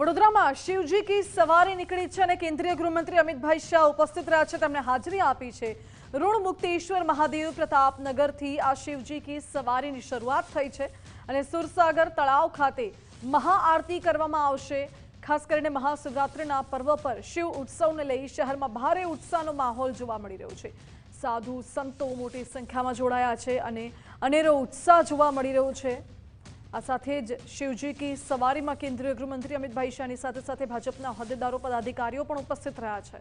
વડોદરામાં શિવજી કી સવારી નીકળી છે અને કેન્દ્રીય ગૃહમંત્રી અમિતભાઈ શાહ ઉપસ્થિત રહ્યા છે. તેમણે હાજરી આપી છે. ઋણ મુક્તેશ્વર મહાદેવ પ્રતાપનગરથી આ શિવજી કી સવારીની શરૂઆત થઈ છે અને સુરસાગર તળાવ ખાતે મહાઆરતી કરવામાં આવશે. ખાસ કરીને મહાશિવરાત્રિના પર્વ પર શિવ ઉત્સવને લઈ શહેરમાં ભારે ઉત્સાહનો માહોલ જોવા મળી રહ્યો છે. સાધુ સંતો મોટી સંખ્યામાં જોડાયા છે અને અનેરો ઉત્સાહ જોવા મળી રહ્યો છે. આ સાથે જ શિવજી કી સવારીમાં કેન્દ્રીય ગૃહમંત્રી અમિતભાઈ શાહની સાથે સાથે ભાજપના હોદ્દેદારો, પદાધિકારીઓ પણ ઉપસ્થિત રહ્યા છે.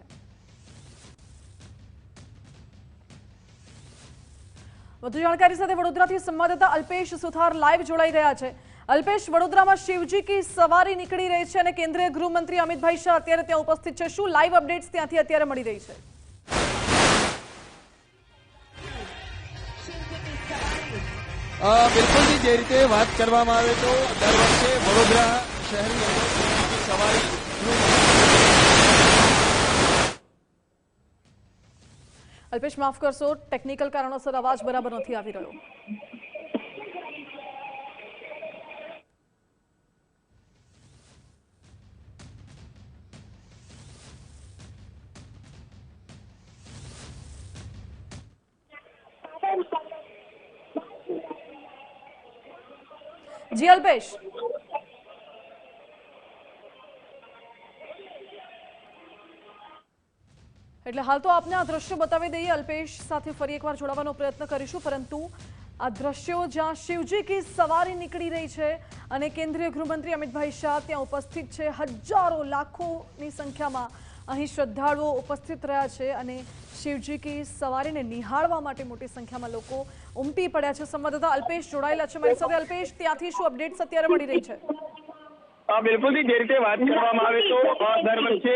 વધુ જાણકારી સાથે વડોદરાથી સંવાદદાતા અલ્પેશ સુથાર લાઈવ જોડાઈ રહ્યા છે. અલ્પેશ, વડોદરામાં શિવજી કી સવારી નીકળી રહી છે અને કેન્દ્રીય ગૃહમંત્રી અમિતભાઈ શાહ અત્યારે ત્યાં ઉપસ્થિત છે. શું લાઈવ અપડેટ્સ ત્યાંથી અત્યારે મળી રહી છે? અ, બિલકુલથી જે રીતે વાત કરવામાં આવે તો દર વર્ષે વડોદરા શહેરની અંદર શિવજીની સવારીનું અલ્પેશ માફ કરશો ટેકનિકલ કારણોસર અવાજ બરાબર નથી આવી રહ્યો જી અલ્પેશ એટલે હાલ તો આપને આ દ્રશ્યો બતાવી દઈએ. અલ્પેશ સાથે ફરી એકવાર જોડાવાનો પ્રયત્ન કરીશું, પરંતુ આ દ્રશ્યો જ્યાં શિવજી કી સવારી નીકળી રહી છે અને કેન્દ્રીય ગૃહમંત્રી અમિતભાઈ શાહ ત્યાં ઉપસ્થિત છે. હજારો, લાખોની સંખ્યામાં અહીં શ્રદ્ધાળુઓ ઉપસ્થિત રહ્યા છે અને શિવજી કી સવારીને નિહાળવા માટે મોટી સંખ્યામાં લોકો ઉમટી પડ્યા છે. સંવાદદાતા અલ્પેશ જોડાયેલા છે. મારી સાથે અલ્પેશ, ત્યાંથી શું અપડેટ્સ અત્યારે મળી રહી છે? બિલકુલ. જે રીતે વાત કરવામાં આવે તો દર વર્ષે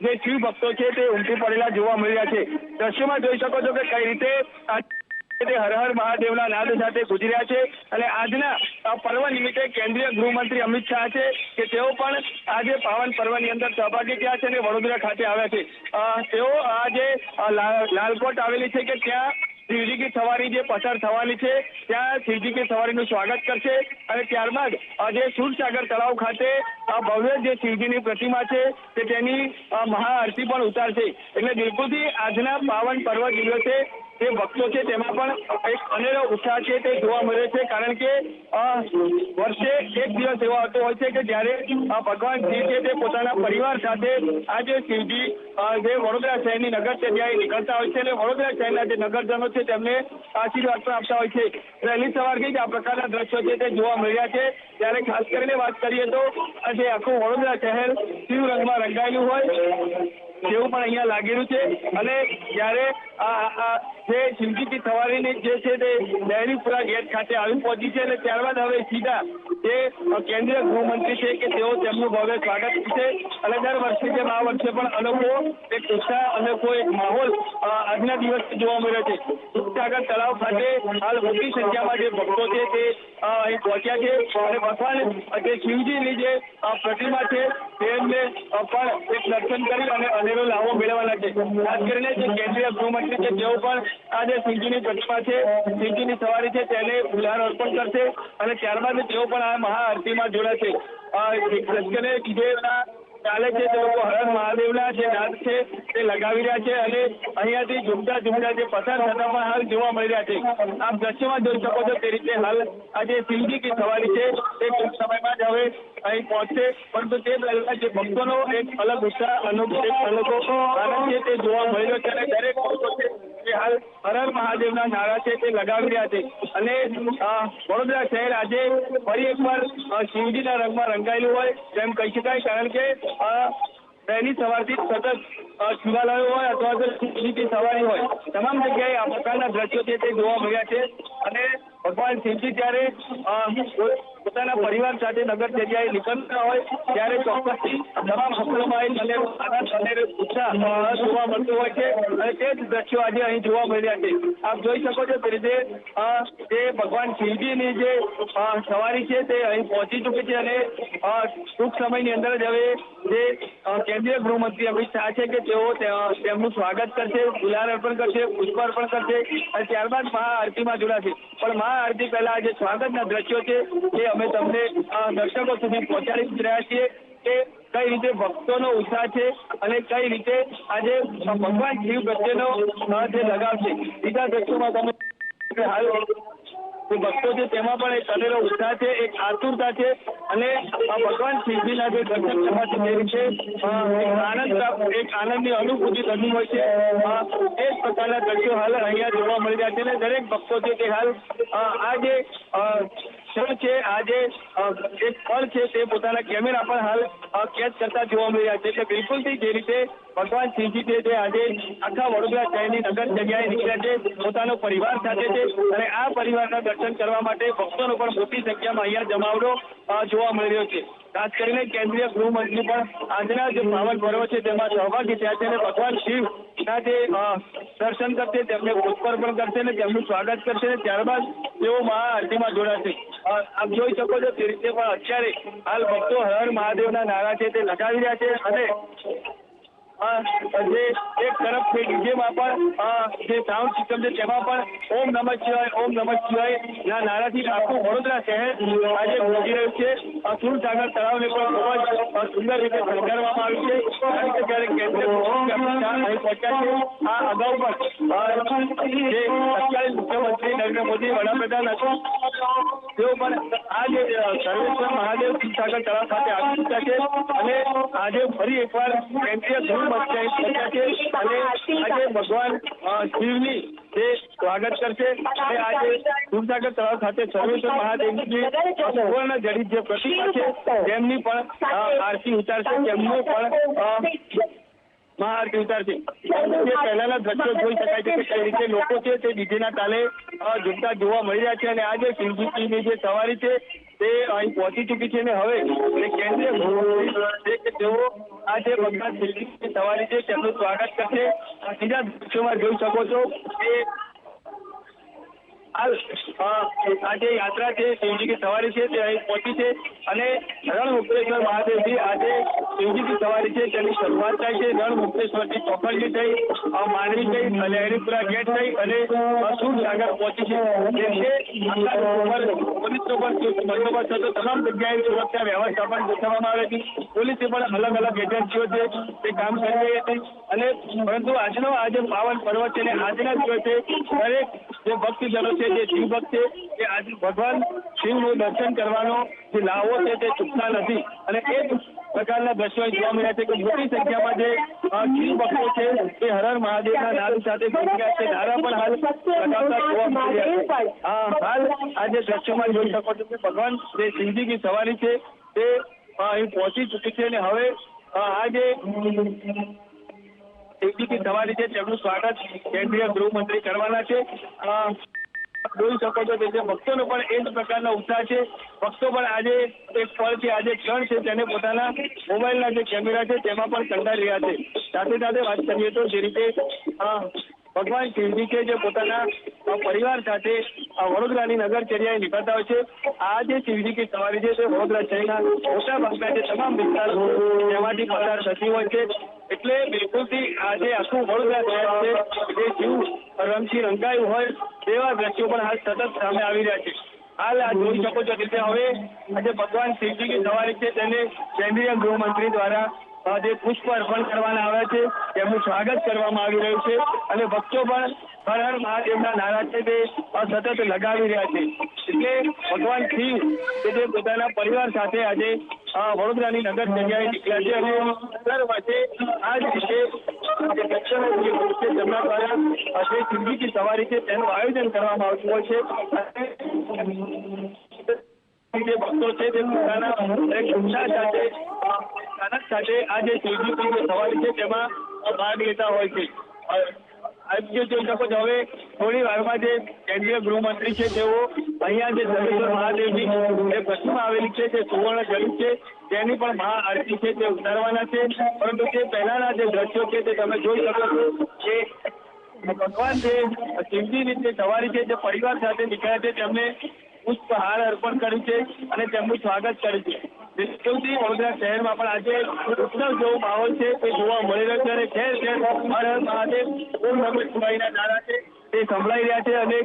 જે શિવ ભક્તો છે તે ઉમટી પડેલા જોવા મળી રહ્યા છે. દ્રશ્યમાં જોઈ શકો છો કે કઈ રીતે તે હર હર મહાદેવના નાદ સાથે ગુજરી રહ્યા છે અને આજના પર્વ નિમિત્તે કેન્દ્રીય ગૃહમંત્રી અમિત શાહ છે કે તેઓ પણ આજે પાવન પર્વની અંદર સહભાગી થયા છે અને વડોદરા ખાતે આવ્યા છે. તેઓ આજે લાલકોટ આવેલી છે કે ત્યાં શિવજી કી સવારી જે પસાર થવાની છે, ત્યાં શિવજી કી સવારીનું સ્વાગત કરશે અને ત્યારબાદ જે સુરસાગર તળાવ ખાતે ભવ્ય જે શિવજીની પ્રતિમા છે, તે તેની મહાઆરતી પણ ઉતારશે. એટલે બિલકુલથી આજના પાવન પર્વ દિવસે જે ભક્તો છે, તેમાં પણ એક અનેરો ઉત્સાહ છે તે જોવા મળે છે, કારણ કે વર્ષે એક દિવસ એવો આવતો હોય છે કે જ્યારે ભગવાન શિવ છે તે પોતાના પરિવાર સાથે આ જે શિવજી જે વડોદરા શહેરની નગરચર્યાએ નીકળતા હોય છે અને વડોદરા શહેરના જે નગરજનો છે તેમને આશીર્વાદ પણ આપતા હોય છે. વહેલી સવારથી જ આ પ્રકારના દ્રશ્યો છે તે જોવા મળ્યા છે. ત્યારે ખાસ કરીને વાત કરીએ તો જે આખું વડોદરા શહેર શિવ રંગમાં રંગાયેલું હોય. જેવું પણ અહીંયા લાગેલું છે. અને જ્યારે જે શિવજીથી થવાની જે છે તે દહેરીપુરા ગેટ ખાતે આવી પહોંચી છે અને ત્યારબાદ હવે સીધા જે કેન્દ્રીય ગૃહમંત્રી છે કે તેઓ તેમનું ભવ્ય સ્વાગત છે અને દર વર્ષે જેમ આ વર્ષે પણ અનોખો એક ઉત્સાહ, અનોખો એક માહોલ આજના દિવસે જોવા મળ્યો છે. દૂધસાગર તળાવ ખાતે હાલ મોટી સંખ્યામાં જે ભક્તો છે તે અહીં પહોંચ્યા છે. અને ભગવાન, જે શિવજીની જે પ્રતિમા છે, તેમને પણ એક દર્શન કરી અને અનેરો લાવો મેળવવાના છે. ખાસ કરીને જે કેન્દ્રીય ગૃહમંત્રી છે, તેઓ પણ આ જે શિવજીની પ્રતિમા છે. શિવજીની સવારી છે, તેને ફુલહાર અર્પણ કરશે. અને ત્યારબાદ તેઓ પણ આ મહાઆરતીમાં જોડાશે. લશ્કરે વિજયના ચાલે છે, તે લોકો હર હર મહાદેવના જે નાદ છે, તે લગાવી રહ્યા છે અને અહીંયાથી ઝુમતા ઝુમતા જે પસાર થતા પણ હાલ જોવા મળી રહ્યા છે. આપ દ્રશ્યમાં જોઈ શકો છો તે રીતે હાલ આ જે કી સવારી છે, તે ટૂંક સમયમાં જ હવે અહીં પહોંચશે. પરંતુ તે પહેલા જે ભક્તોનો એક અલગ ઉત્સાહ, અનુભવ, એક આનંદ છે તે જોવા મળી રહ્યો છે અને દરેક ભક્તો છે તે હાલ હર હર મહાદેવના નારા છે તે લગાવી રહ્યા છે. અને વડોદરા શહેર આજે ફરી એકવાર શિવજીના રંગમાં રંગાયેલું હોય તેમ કહી શકાય, કારણ કે વહેલી સવારથી સતત શિવાલયો હોય અથવા તો શિવજીની સવારી હોય, તમામ જગ્યાએ આ પ્રકારના દ્રશ્યો છે તે જોવા મળ્યા છે. અને ભગવાન શિવજી ત્યારે પોતાના પરિવાર સાથે નગરચર્યાએ નીકળતા હોય ત્યારે ચોક્કસથી તમામ હોટલોમાં એક આનંદ ઉત્સાહ જોવા મળતો હોય છે અને તે જ દ્રશ્યો આજે અહીં જોવા મળી રહ્યા છે. આપ જોઈ શકો છો કે રીતે જે ભગવાન શિવજીની જે સવારી છે તે અહીં પહોંચી ચૂકી છે અને ટૂંક સમયની અંદર જ હવે જે કેન્દ્રીય ગૃહમંત્રી અમિત શાહ છે કે તેઓ તેમનું સ્વાગત કરશે, ગુલાલ અર્પણ કરશે, પુષ્પ અર્પણ કરશે અને ત્યારબાદ મહાઆરતીમાં જોડાશે. પણ મહાઆરતી પહેલા જે સ્વાગતના દ્રશ્યો છે એ અમે તમને દર્શકો સુધી પહોંચાડી રહ્યા છીએ કે કઈ રીતે ભક્તોનો ઉત્સાહ છે અને કઈ રીતે આજે ભગવાન શિવ પ્રત્યેનો જે લગાવ છે બીજા દ્રશ્યોમાં તમે હાલ ભક્તો છે તેમાં પણ એક અનેરો ઉત્સાહ છે, એક આતુરતા છે અને ભગવાન શિવજીના જે દર્શન જે રીતે એક આનંદ, એક આનંદની અનુભૂતિ થતી હોય છે. એ જ પ્રકારના દ્રશ્યો હાલ અહીંયા જોવા મળી રહ્યા છે અને દરેક ભક્તો છે તે હાલ, આ જે ક્ષણ છે આ જે એક પળ છે તે પોતાના કેમેરા પર હાલ કેચ કરતા જોવા મળી રહ્યા છે. એટલે બિલકુલથી જે રીતે ભગવાન શિવજી છે તે આજે આખા વડોદરા શહેરની નગર જગ્યાએ નીકળ્યા છે, પોતાનો પરિવાર સાથે છે અને આ પરિવારના દર્શન કરવા માટે ભક્તોનો પણ મોટી સંખ્યામાં અહીંયા જમાવડો જોવા મળી રહ્યો છે. ખાસ કરીને કેન્દ્રીય ગૃહમંત્રી પણ આજના જે પાવન પર્વ છે તેમાં સહભાગી થયા છે અને ભગવાન શિવના જે દર્શન કરશે, તેમને પુષ્પાર્પણ કરશે અને તેમનું સ્વાગત કરશે અને ત્યારબાદ તેઓ મહાઆરતીમાં જોડાશે. આપ જોઈ શકો છો તે રીતે પણ અત્યારે હાલ ભક્તો હર મહાદેવના નારા છે તે લગાવી રહ્યા છે અને જે એક તરફ છે ડીજેમાં પણ જે સાઉન્ડ સિસ્ટમ છે, તેમાં પણ ઓમ નમઃ શિવાય, ઓમ નમઃ શિવાય ના નારાથી આખું વડોદરા શહેર આજે ગુંજી રહ્યું છે. સુરસાગર તળાવને પણ ખૂબ જ સુંદર રીતે શણગારવામાં આવ્યું છે. કારણ કે જ્યારે કેન્દ્રીય આ અગાઉ પણ જે તત્કાલીન મુખ્યમંત્રી નરેન્દ્ર મોદી વડાપ્રધાન હતા, તેઓ પણ આ સર્વેશ્વર મહાદેવ સુરસાગર તળાવ ખાતે આવી ચૂક્યા છે. અને આજે ફરી એકવાર કેન્દ્રીય આરતી ઉતારશે, તેમનું પણ જે પહેલાના દ્રશ્યો જોઈ શકાય છે કઈ રીતે લોકો છે તે ડીજેના તાલે ઝૂમતા જોવા મળી રહ્યા છે અને આજે શિવજીની જે સવારી છે તે અહીં પહોંચી ચૂકી છે અને હવે કેન્દ્રીય ગૃહમંત્રી છે કે તેઓ આ જે ભગવાન શિવજીની સવારી છે તેમનું સ્વાગત કરશે. બીજા દ્રશ્યોમાં જોઈ શકો છો કે આ જે યાત્રા છે, શિવજીની સવારી છે, તે અહીં પહોંચી છે અને રણમુક્તેશ્વર મહાદેવજી આજે શિવજીની સવારી છે, તેની શરૂઆત થાય છે. રણમુક્તેશ્વરથી ચોકડી થઈ માંડવી થઈ, અને હરિપુરા ગેટ થઈ અને સુરસાગર પહોંચી છે. જેમ કે બંદોબસ્ત હતો. તમામ જગ્યાએ સુરક્ષા વ્યવસ્થા પણ ગોઠવવામાં આવી હતી પોલીસે પણ અલગ અલગ એજન્સીઓ છે, તે કામ કરી રહી હતી અને પરંતુ આજનો આજે પાવન પર્વ છે અને આજના દિવસે દરેક જે ભક્તજનો છે જે શિવભક્ત છે કે આજે ભગવાન શિવનું દર્શન કરવાનો જે લાવો છે તે ચૂકતા નથી. અને એ પ્રકારના દ્રશ્યો જોવા મળ્યા છે કે મોટી સંખ્યામાં જે શિવ છે તે હર હર મહાદેવના નાદ સાથે જોડાયા છે. નારા પણ હાલ લગાવતા જોવા મળી છે. હાલ આ જે જોઈ શકો છો કે ભગવાન જે શિવજીની સવારી છે તે અહીં પહોંચી ચૂકી છે અને હવે આ જે શિવજીની સવારી છે તેમનું સ્વાગત કેન્દ્રીય ગૃહમંત્રી કરવાના છે. જોઈ શકો છો કે ભક્તોનો પણ એ જ પ્રકારનો ઉત્સાહ છે. ભક્તો પણ આજે એક પળ છે, આજે ક્ષણ છે, તેને પોતાના મોબાઈલના જે કેમેરા છે, તેમાં પણ કંડાઈ રહ્યા છે. સાથે સાથે વાત કરીએ તો જે રીતે ભગવાન શિવજી છે જે પોતાના પરિવાર સાથે વડોદરાની નગરચર્યાએ નીકળતા હોય છે. આ જે શિવજી કી સવારી છે, તે વડોદરા શહેરના મોટા ભાગના જે તમામ વિસ્તાર તેમાંથી પસાર થતી હોય છે. એટલે બિલકુલથી આજે આખું વડોદરા શહેર છે, જે શિવ રંગથી રંગાયું હોય તેવા દ્રશ્યો પણ હાલ સતત સામે આવી રહ્યા છે. હાલ આ જોઈ શકો છો કે હવે આજે ભગવાન શિવજીની સવારી છે તેને કેન્દ્રીય ગૃહમંત્રી દ્વારા જે પુષ્પ અર્પણ કરવાના આવ્યા છે. તેમનું સ્વાગત કરવામાં આવી રહ્યું છે અને ભક્તો પણ હર હર મહાદેવના નારા છે તે સતત લગાવી રહ્યા છે. એટલે ભગવાન શિવ કે જે પોતાના પરિવાર સાથે આજે વડોદરાની નગર જગ્યાએ નીકળ્યા છે અને દર વર્ષે આ જ રીતે દક્ષિણ સવારી છે. તેનું આયોજન કરવામાં આવતું હોય છે. જે ભક્તો છે તે સાથે સાથે આ જે શિવજીની સવારી છે તેમાં ભાગ લેતા હોય છે. અ, આપ જે જોઈ શકો છો હવે થોડી વારમાં જે કેન્દ્રીય ગૃહમંત્રી છે તેઓ અહીંયા જે ધર્મેશ્વર મહાદેવજી એ પ્રતિમા આવેલી છે તે સુવર્ણ જડિત છે તેની પણ મહાઆરતી છે તે ઉતારવાના છે પરંતુ તે પહેલાના જે દ્રશ્યો છે તે તમે જોઈ શકો છો કે ભગવાન જે શિવજીની રીતે સવારી છે જે પરિવાર સાથે નીકળ્યા છે તેમને પુષ્પહાર અર્પણ કર્યું છે અને તેમનું સ્વાગત કર્યું છે. નિશ્ચિતથી વડોદરા શહેરમાં પણ આજે ઉત્સવ જેવો માહોલ છે, તે જોવા મળી રહ્યો છે. અને ઠેર ઠેર હર હર મહાદેવ ઓમ નમઃ શિવાયના નારા છે, તે સંભળાઈ રહ્યા છે. અને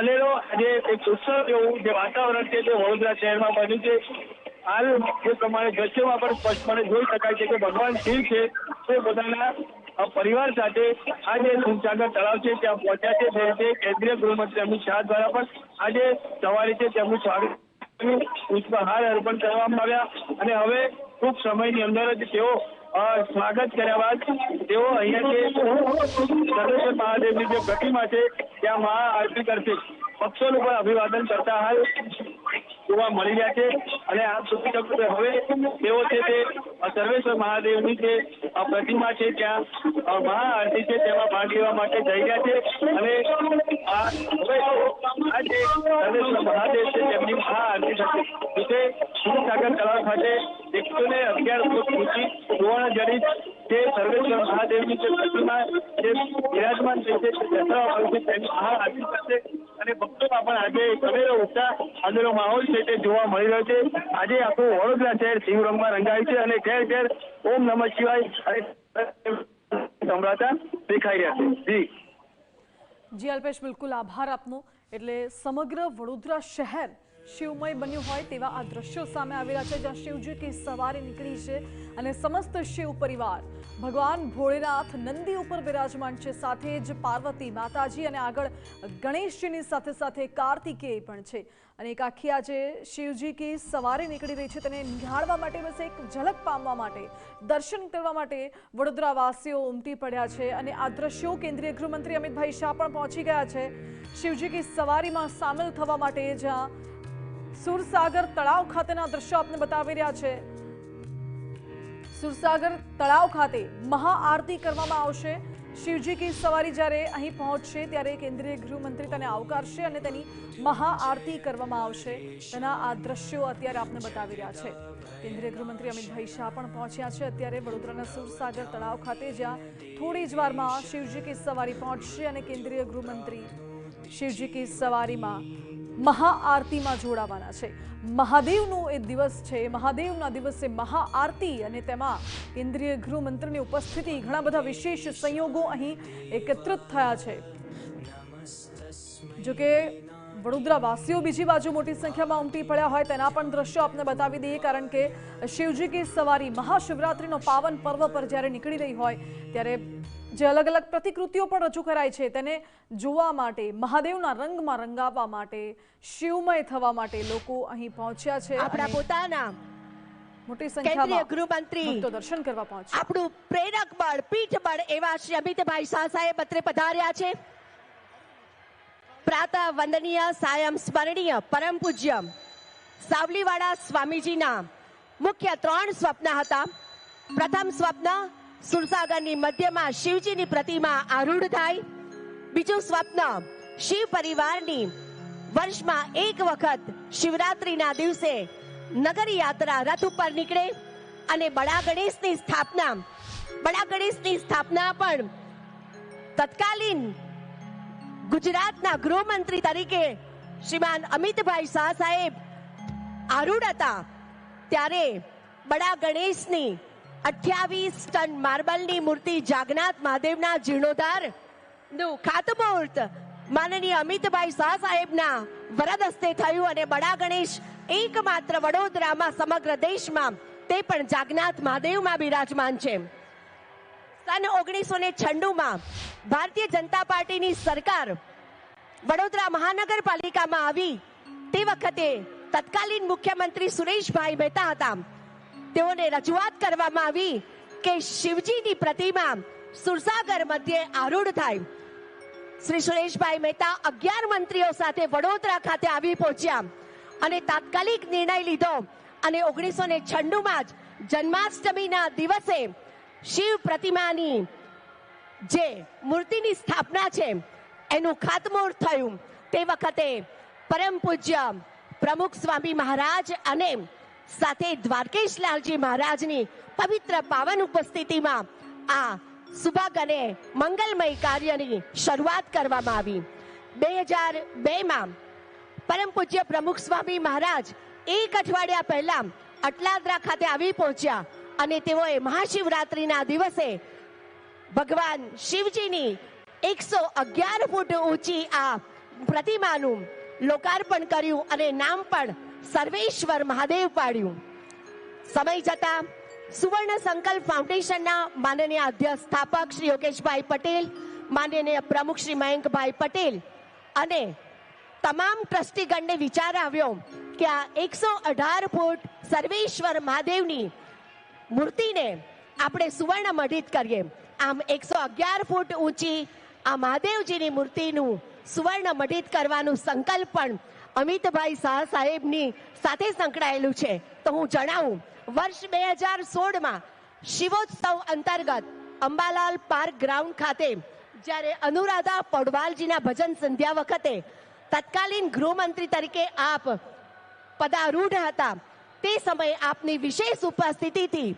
અનેરો આજે એક ઉત્સવ જેવું જે વાતાવરણ છે, તે વડોદરા શહેરમાં બન્યું છે. હાલ જે પ્રમાણે દ્રશ્યોમાં પણ સ્પષ્ટપણે જોઈ શકાય છે કે ભગવાન શિવ છે, તે પોતાના પરિવાર સાથે આ જે દૂધસાગર તળાવ છે, ત્યાં પહોંચ્યા છે. તે રીતે કેન્દ્રીય ગૃહમંત્રી અમિત શાહ દ્વારા પણ આજે સવારે છે, તેમનું સ્વાગત પુષ્પહાર અર્પણ કરવામાં આવ્યા અને હવે ટૂંક સમયની અંદર જ તેઓ સ્વાગત કર્યા બાદ તેઓ અહીંયા જે સર્વેશ્વર મહાદેવની જે પ્રતિમા છે, ત્યાં મહાઆરતી કરશે. પક્ષોનું પણ અભિવાદન કરતા હાલ જોવા મળી રહ્યા છે અને આ સુધી હવે તેઓ છે તે સર્વેશ્વર મહાદેવની જે પ્રતિમા છે ત્યાં મહાઆરતી છે, તેમાં ભાગ લેવા માટે જઈ રહ્યા છે. અને આ જે સર્વેશ્વર મહાદેવ છે, તેમની મહાઆરતી થશે. વિશે દૂધસાગર તળાવ ખાતે એકસો ને અગિયાર ફૂટ ઊંચી સુવર્ણ જડિત જે સર્વેશ્વર મહાદેવની જે પ્રતિમા જે વિરાજમાન થઈ છે, તે દર્શાવવા આવ્યું છે તેની મહાઆરતી કરશે અને ભક્તોમાં પણ આજે સવેરો ઉઠતા ઉત્સાહ માહોલ છે તે જોવા મળી રહ્યો છે. આજે આખું વડોદરા શહેર શિવરંગમાં રંગાયું છે અને ઠેર ઠેર ઓમ નમઃ શિવાય અને સંભળાતા દેખાઈ રહ્યા છે. જી. જી, અલ્પેશ, બિલકુલ આભાર આપનો. એટલે સમગ્ર વડોદરા શહેર શિવમય બન્યું હોય તેવા આ દ્રશ્યો સામે આવેલા છે, જ્યાં શિવજી કી સવારી નીકળી છે અને સમસ્ત શિવ પરિવાર, ભગવાન ભોળેનાથ નંદી ઉપર બિરાજમાન છે. સાથે જ પાર્વતી માતાજી અને આગળ ગણેશજીની સાથે સાથે કાર્તિકેય પણ છે. અને એક આખી આજે શિવજી કી સવારે નીકળી રહી છે. તેને નિહાળવા માટે બસ એક ઝલક પામવા માટે, દર્શન કરવા માટે વડોદરાવાસીઓ ઉમટી પડ્યા છે. અને આ દ્રશ્યો કેન્દ્રીય ગૃહમંત્રી અમિતભાઈ શાહ પણ પહોંચી ગયા છે. શિવજી કી સવારીમાં સામેલ થવા માટે જ્યાં સુરસાગર તળાવ ખાતેના દ્રશ્યો આપને બતાવી રહ્યા છે. સુરસાગર તળાવ ખાતે મહાઆરતી કરવામાં આવશે. શિવજી કી સવારી જ્યારે અહીં પહોંચશે, ત્યારે કેન્દ્રીય ગૃહમંત્રી તેને આવકારશે અને તેની મહાઆરતી કરવામાં આવશે. તેના આ દ્રશ્યો અત્યારે આપને બતાવી રહ્યા છે. કેન્દ્રીય ગૃહમંત્રી અમિતભાઈ શાહ પણ પહોંચ્યા છે. અત્યારે વડોદરાના સુરસાગર તળાવ ખાતે જ્યાં થોડી જ વારમાં શિવજી કી સવારી પહોંચશે અને કેન્દ્રીય ગૃહમંત્રી શિવજી કી સવારીમાં મહાઆરતીમાં જોડાવાના છે. મહાદેવનો એ દિવસ છે. મહાદેવના દિવસે મહાઆરતી અને તેમાં કેન્દ્રીય ગૃહમંત્રીની ઉપસ્થિતિ, ઘણા બધા વિશેષ સંયોગો અહીં એકત્રિત થયા છે. જો કે વડોદરા વાસીઓ બીજી બાજુ મોટી સંખ્યામાં ઉમટી પડ્યા હોય તેના પણ દ્રશ્યો આપને બતાવી દઈએ કારણ કે શિવજી કી સવારી મહાશિવરાત્રિનો પાવન પર્વ પર જ્યારે નીકળી રહી હોય ત્યારે જે અલગ અલગ પ્રતિકૃતિઓ પણ રજૂ કરાય છે તેને જોવા માટે મહાદેવના રંગમાં રંગાવવા માટે શિવમય થવા માટે લોકો અહીં પહોંચ્યા છે આપણા પોતાના મોટી સંખ્યામાં ગૃહમંત્રી દર્શન કરવા પહોંચ્યા. આપણું પ્રેરક બળ પીઠ બળ એવા શ્રી અમિતભાઈ શાહ સાહેબ અત્રે પધાર્યા છે. પ્રાતઃ વંદનીય સાયમ સ્મરણીય પરમ પૂજ્ય સાવલીવાળા સ્વામીજીના મુખ્ય ત્રણ સ્વપ્ન હતા. પ્રથમ સ્વપ્ન, સુરસાગરની મધ્યમાં શિવજીની પ્રતિમા આરૂઢ થાય. બીજું સ્વપ્ન, શિવ પરિવારની વર્ષમાં એક વખત શિવરાત્રીના દિવસે નગર યાત્રા રથ ઉપર નીકળે અને બડા ગણેશની સ્થાપના બડા ગણેશની સ્થાપના પણ તત્કાલીન ગુજરાતના ગૃહમંત્રી તરીકે શ્રીમાન અમિતભાઈ શાહ સાહેબ આરૂઢ હતા. ત્યારે બડા ગણેશની અઠ્યાવીસ ટન માર્બલની મૂર્તિ જાગનાથ મહાદેવના જીર્ણોદ્ધારનું ખાતમુહૂર્ત માનનીય અમિતભાઈ શાહ સાહેબના વરદ હસ્તે થયું અને બડા ગણેશ એકમાત્ર વડોદરામાં સમગ્ર દેશમાં તે પણ જાગનાથ મહાદેવમાં બિરાજમાન છે. સન ઓગણીસો ને છન્નુમાં ભારતીય જનતા પાર્ટીની સરકાર વડોદરા મહાનગરપાલિકામાં આવી તે વખતે તત્કાલીન મુખ્યમંત્રી સુરેશભાઈ મહેતા હતા. તેઓને રજૂઆત કરવામાં આવી કે શિવજીની પ્રતિમા સુરસાગર મધ્યે આરૂઢ થાય. શ્રી સુરેશભાઈ મહેતા અગિયાર મંત્રીઓ સાથે વડોદરા ખાતે આવી પહોંચ્યા અને તાત્કાલિક નિર્ણય લીધો અને ઓગણીસો ને છન્નુમાં જ જન્માષ્ટમીના દિવસે શિવ પ્રતિમાની જે મૂર્તિની સ્થાપના છે, એનું ખાતમુહૂર્ત થયું. તે વખતે પરમ પૂજ્ય પ્રમુખ સ્વામી મહારાજ અને સાથે દ્વારકેશ લાલજી મહારાજની પવિત્ર પાવન ઉપસ્થિતિમાં આ સુભાગ અને મંગલમય કાર્યની શરૂઆત કરવામાં આવી. બે હજાર બેમાં પરમ પૂજ્ય પ્રમુખ સ્વામી મહારાજ એક અઠવાડિયા પહેલા અટલાદરા ખાતે આવી પહોંચ્યા. અને તેઓએ મહાશિવરાત્રિના દિવસે ભગવાન શિવજીની એકસો અગિયાર ફૂટ ઊંચી આ પ્રતિમાનું લોકાર્પણ કર્યું અને નામ પણ સર્વેશ્વર મહાદેવ પાડ્યું. સમય જતા સુવર્ણ સંકલ્પ ફાઉન્ડેશનના માનનીય સ્થાપક શ્રી યોગેશભાઈ પટેલ, માનનીય પ્રમુખ શ્રી મયંકભાઈ પટેલ અને તમામ ટ્રસ્ટીગણને વિચાર આવ્યો કે આ એકસો અઢાર ફૂટ સર્વેશ્વર મહાદેવની મૂર્તિને આપણે સુવર્ણ મઢિત કરીએ. આમ એકસો અગિયાર ફૂટ ઊંચી આ મહાદેવજીની મૂર્તિનું સુવર્ણ મઢિત કરવાનું સંકલ્પ પણ અમિતભાઈ શાહ સાહેબની સાથે સંકળાયેલું છે. તો હું જણાવું, વર્ષ બે હજાર સોળમાં શિવોત્સવ અંતર્ગત અંબાલાલ પાર્ક ગ્રાઉન્ડ ખાતે જ્યારે અનુરાધા પડવાલજીના ભજન સંધ્યા વખતે તત્કાલીન ગૃહમંત્રી તરીકે આપ પદારૂઢ હતા. તે સમયે આપની વિશેષ ઉપસ્થિતિથી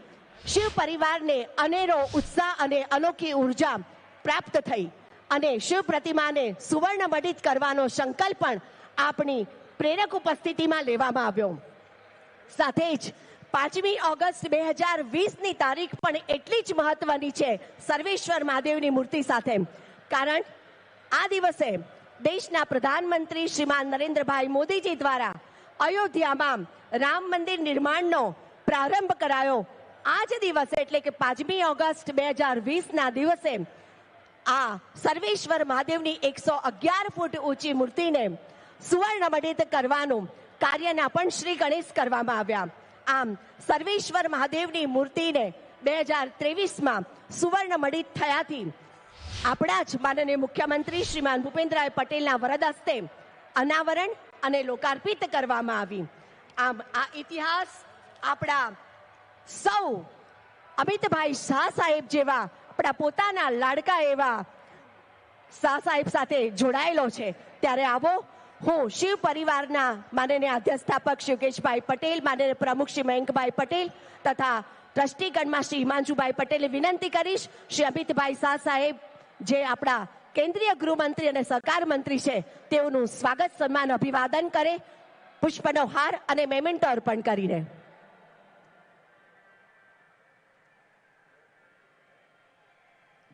શિવ પરિવારને અનેરો ઉત્સાહ અને અનોખી ઊર્જા પ્રાપ્ત થઈ અને શિવ પ્રતિમાને સુવર્ણ મડિત કરવાનો સંકલ્પ પણ આપની પ્રેરક ઉપસ્થિતિમાં લેવામાં આવ્યો. સાથે જ પાંચમી ઓગસ્ટ બે હજાર વીસની તારીખ પણ એટલી જ મહત્વની છે સર્વેશ્વર મહાદેવની મૂર્તિ સાથે. કારણ આ દિવસે દેશના પ્રધાનમંત્રી શ્રીમાન નરેન્દ્રભાઈ મોદીજી દ્વારા અયોધ્યામાં રામ મંદિર નિર્માણનો પ્રારંભ કરાયો. આ જ દિવસે એટલે કે પાંચમી ઓગસ્ટ બે હજાર વીસના દિવસે આ સર્વેશ્વર મહાદેવની એકસો અગિયાર ફૂટ ઊંચી મૂર્તિને સુવર્ણમડિત કરવાનું કાર્યના પણ શ્રી ગણેશ કરવામાં આવ્યા. આમ સર્વેશ્વર મહાદેવની મૂર્તિને બે હજાર ત્રેવીસમાં સુવર્ણમડિત થયાથી આપણા જ માનનીય મુખ્યમંત્રી શ્રીમાન ભૂપેન્દ્રભાઈ પટેલના વરદ હસ્તે અનાવરણ અને લોકાર્પિત કરવામાં આવી. આમ, આ ઇતિહાસ આપણા સૌ અમિતભાઈ શાહ સાહેબ જેવા, આપણા પોતાના લાડકા એવા શાહ સાહેબ સાથે જોડાયેલો છે. ત્યારે આવો, હું શિવ પરિવારના માનનીય અધ્યક્ષાપક યોગેશભાઈ પટેલ, માનનીય પ્રમુખ શ્રી મયંકભાઈ પટેલ તથા ટ્રસ્ટીગણમાં શ્રી હિમાંશુભાઈ પટેલે વિનંતી કરીશ. શ્રી અમિતભાઈ શાહ સાહેબ જે આપણા કેન્દ્રીય ગૃહમંત્રી અને સહકાર મંત્રી છે, તેઓનું સ્વાગત, સન્માન, અભિવાદન કરે પુષ્પનો હાર અને મેમેન્ટો અર્પણ કરીને.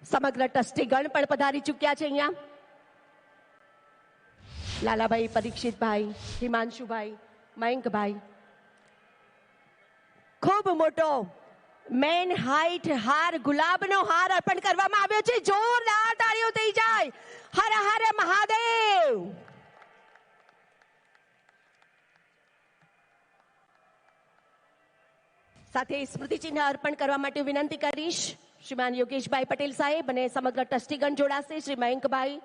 સમગ્ર ટ્રસ્ટીગણ પણ પધારી ચૂક્યા છે અહીંયા. લાલાભાઈ પરીક્ષિતભાઈ, હિમાંશુભાઈ, મયંકભાઈ. ખૂબ મોટો મેન હાઈટ હાર ગુલાબનો હાર અર્પણ કરવામાં આવ્યો છે. જોરદાર તાળીઓ થઈ જાય. હર હર મહાદેવ. સાથે સ્મૃતિચિહ્ન અર્પણ કરવા માટે વિનંતી કરીશ. શ્રીમાન યોગેશભાઈ પટેલ સાહેબ અને સમગ્ર ટ્રસ્ટીગણ જોડાશે. શ્રી મયંકભાઈ,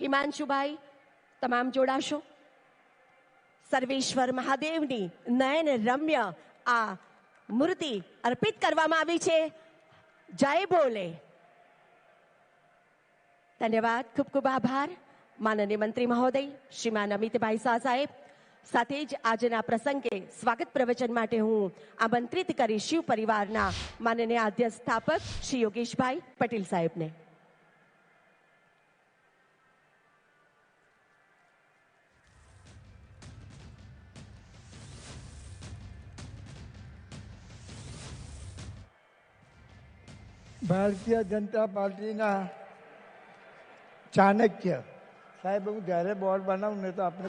હિમાંશુભાઈ, તમામ જોડાશો. સર્વેશ્વર મહાદેવની નયન રમ્ય આ મૂર્તિ અર્પિત કરવામાં આવી છે. જય બોલે ધન્યવાદ. ખૂબ ખૂબ આભાર. માનનીય મંત્રી મહોદય, શ્રીમાન અમિતભાઈ શાહ સાહેબ. સાથે જ આજના પ્રસંગે સ્વાગત પ્રવચન માટે હું આમંત્રિત કરી શિવ પરિવારના માનનીય આદ્ય સ્થાપક શ્રી યોગેશભાઈ પટેલ સાહેબને. ભારતીય જનતા પાર્ટીના ચાણક્ય. સાહેબ હું જ્યારે બોર્ડ બનાવું ને તો આપણે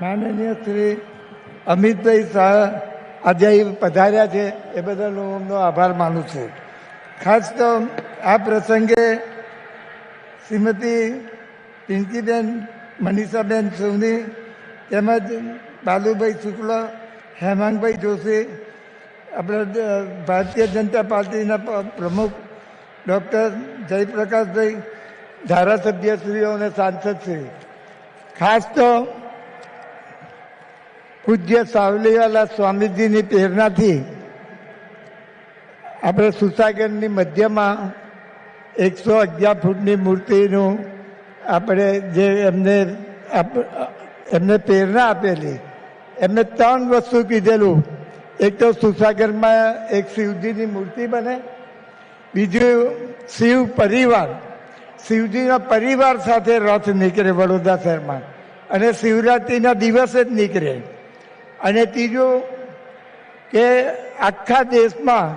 માનનીય શ્રી અમિતભાઈ શાહ આજે પધાર્યા છે. એ બદલ હું એમનો આભાર માનું છું. ખાસ તો આ પ્રસંગે શ્રીમતી પિંકીબેન મનીષાબેન સોની તેમજ બાલુભાઈ શુક્લ, હેમાંગભાઈ જોશી, આપણે ભારતીય જનતા પાર્ટીના પ્રમુખ ડૉક્ટર જયપ્રકાશભાઈ, ધારાસભ્યશ્રીઓ અને સાંસદશ્રી. ખાસ તો પૂજ્ય સાવલીવાલા સ્વામીજીની પ્રેરણાથી આપણે સુસાગરની મધ્યમાં એકસો અગિયાર ફૂટની મૂર્તિનું આપણે જે એમને એમને પ્રેરણા આપેલી, એમને ત્રણ વસ્તુ કીધેલું. એક તો સુસાગરમાં એક શિવજીની મૂર્તિ બને, બીજું શિવ પરિવાર. શિવજીના પરિવાર સાથે રથ નીકળે વડોદરા શહેરમાં અને શિવરાત્રિના દિવસે જ નીકળે. અને ત્રીજું કે આખા દેશમાં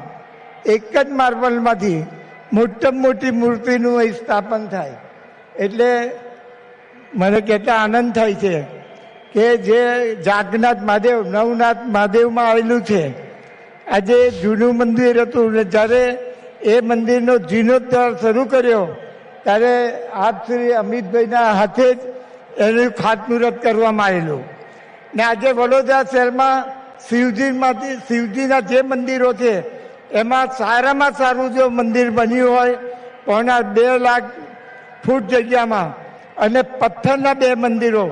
એક જ માર્બલમાંથી મોટામાં મોટી મૂર્તિનું અહીં સ્થાપન થાય. એટલે મને કહેતા આનંદ થાય છે કે જે જાગનાથ મહાદેવ, નવનાથ મહાદેવમાં આવેલું છે. આજે જૂનું મંદિર હતું ને જ્યારે એ મંદિરનો જીર્ણોદ્ધાર શરૂ કર્યો, ત્યારે આપ શ્રી અમિતભાઈના હાથે જ એનું ખાતમુહૂર્ત કરવામાં આવેલું. ને આજે વડોદરા શહેરમાં શિવજીમાંથી શિવજીના જે મંદિરો છે, એમાં સારામાં સારું જો મંદિર બન્યું હોય, પોણા બે લાખ ફૂટ જગ્યામાં, અને પથ્થરના બે મંદિરો,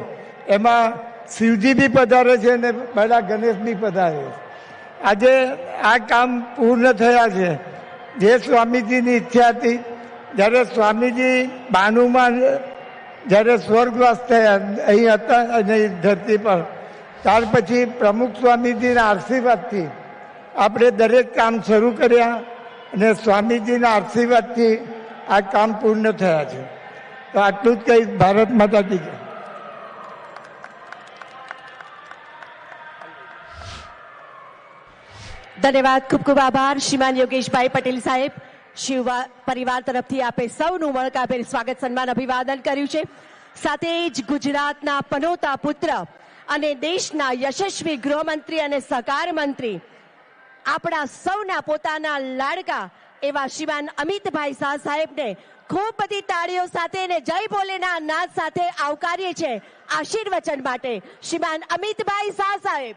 એમાં શિવજી બી પધારે છે અને બધા ગણેશ બી પધારે છે. આજે આ કામ પૂર્ણ થયા છે. જે સ્વામીજીની ઈચ્છા હતી, જ્યારે સ્વામીજી બાનુમાં, જ્યારે સ્વર્ગવાસ થયા, અહીં હતા અને ધરતી પર ત્યાર પછી પ્રમુખ સ્વામીજીના આશીર્વાદથી આપણે દરેક કામ શરૂ કર્યા અને સ્વામીજીના આશીર્વાદથી આ કામ પૂર્ણ થયા છે. તો આટલું જ કહીશ, ભારત માતા કી ધન્યવાદ, ખૂબ ખૂબ આભાર. શ્રીમાન યોગેશભાઈ પટેલ સાહેબ, શિવ પરિવાર તરફથી આપે સૌનું વળકાભેર સ્વાગત, સન્માન, અભિવાદન કર્યું છે. સાથે જ ગુજરાતના પનોતા પુત્ર અને દેશના યશસ્વી ગૃહમંત્રી અને સહકાર મંત્રી આપણા સૌના પોતાના લાડકા એવા શ્રીમાન અમિતભાઈ શાહ સાહેબને ખૂબ બધી તાળીઓ સાથે અને જય ભોલેના નાદ સાથે આવકારીએ છે આશીર્વચન માટે. શ્રીમાન અમિતભાઈ શાહ સાહેબ.